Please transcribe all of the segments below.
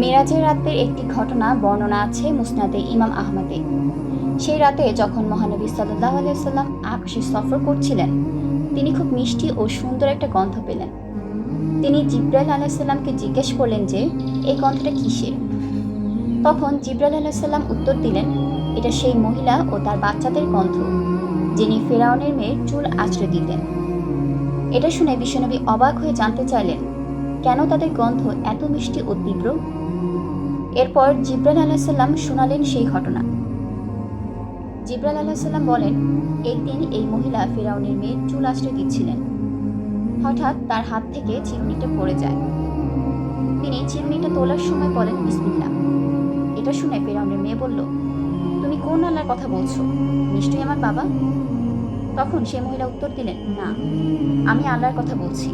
মেরাজের রাতের একটি ঘটনা বর্ণনা আছে মুসনাদে ইমাম আহমদে। সেই রাতে যখন মহানবী সাল্লাহ আলাইসাল্লাম আকাশে সফর করছিলেন, তিনি খুব মিষ্টি ও সুন্দর একটা গন্ধ পেলেন। তিনি জিব্রাইল আলাইসাল্লামকে জিজ্ঞেস করলেন যে, এই গন্ধটা কিসের? তখন জিব্রাইল আলাইসাল্লাম উত্তর দিলেন, এটা সেই মহিলা ও তার বাচ্চাদের গন্ধ, যিনি ফেরাউনের মেয়ের চুল আঁচড়ে দিতেন। এটা শুনে বিশ্বনবী অবাক হয়ে জানতে চাইলেন, কেন তাদের গন্ধ এত মিষ্টি ও তীব্র? এরপর জিব্রাইল আলাহিসাল্লাম শোনালেন সেই ঘটনা। জিব্রাইল আলাহিসাল্লাম বলেন, একদিন এই মহিলা ফেরাউনের মেয়ের চুল আঁচড়ে দিচ্ছিলেন। হঠাৎ তার হাত থেকে চিরুনিটা পড়ে যায়। তিনি চিরুনিটা তোলার সময় বলেন বিসমিল্লা এটা শুনে ফেরাউনের মেয়ে বলল, তুমি কোন আল্লাহর কথা বলছো? নিশ্চয়ই আমার বাবা? তখন সে মহিলা উত্তর দিলেন, না, আমি আল্লাহর কথা বলছি।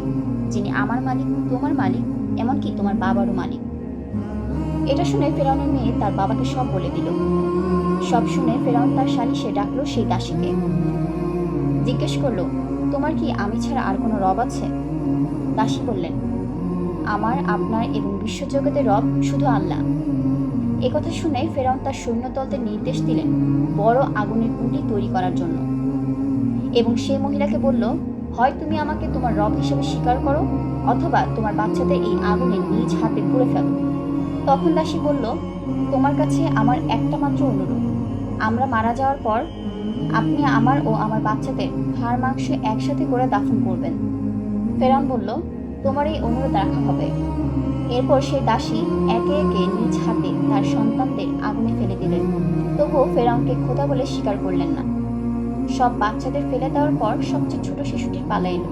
যিনি আমার মালিক, তোমার মালিক, এমনকি তোমার বাবারও মালিক। এটা শুনে ফেরাউনের মেয়ে তার বাবাকে সব বলে দিল। সব শুনে ফেরাউন তার সালিশে ডাকলো সেই দাসীকে। জিজ্ঞেস করল, তোমার কি আমি ছাড়া আর কোনো রব আছে? দাসী বললেন, আমার, আপনার এবং বিশ্বজগতের রব শুধু আল্লাহ। একথা শুনে ফেরাউন তার সৈন্যদলদের নির্দেশ দিলেন বড় আগুনের কুণ্ডি তৈরি করার জন্য। এবং সে মহিলাকে বলল, হয় তুমি আমাকে তোমার রব হিসেবে স্বীকার করো, অথবা তোমার বাচ্চাদের এই আগুনে নিজ হাতে পুড়ে ফেলো। তখন দাসী বলল, তোমার কাছে আমার একটা মাত্র অনুরোধ। আমরা মারা যাওয়ার পর আপনি আমার ও আমার বাচ্চাদের হাড় মাংস একসাথে করে দাফন করবেন। ফেরান বলল, তোমার এই অনুরোধ রাখা হবে। এরপর সেই দাসী একে একে নিজ হাতে তার সন্তানদের আগুনে ফেলে দিলেন। তবুও ফেরাউনকে খোদা বলে স্বীকার করলেন না। সব বাচ্চাদের ফেলে দেওয়ার পর সবচেয়ে ছোট শিশুটির পালা এলো।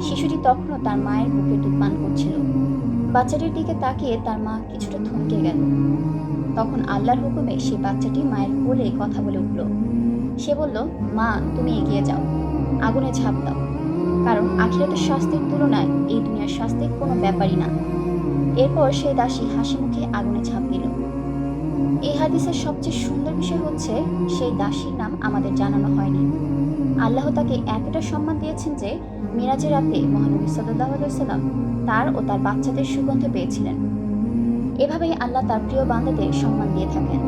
শিশুটি তখনও তার মায়ের বুকে দুধ পান করছিল। বাচ্চাটির দিকে তাকিয়ে তার মা কিছুটা থমকে গেল। তখন আল্লাহর হুকুমে সে বাচ্চাটি মায়ের কোলে কথা বলে উঠল। সে বলল, মা, তুমি এগিয়ে যাও। আগুনে ঝাঁপ দাও। কারণ আখিরাতের শাস্তির তুলনায় এই দুনিয়ার শাস্তি কোনো ব্যাপারই না। এরপর সে দাসী হাসি মুখে আগুনে ঝাঁপ দিল। এই হাদিসের সবচেয়ে সুন্দর বিষয় হচ্ছে, সেই দাসীর নাম আমাদের জানানো হয়নি। আল্লাহ তাকে এতটা সম্মান দিয়েছেন যে, মিরাজের রাতে মহানবী সাল্লাহ সাল্লাম তার ও তার বাচ্চাদের সুগন্ধ পেয়েছিলেন। এভাবেই আল্লাহ তার প্রিয় বান্দাদের সম্মান দিয়ে থাকেন।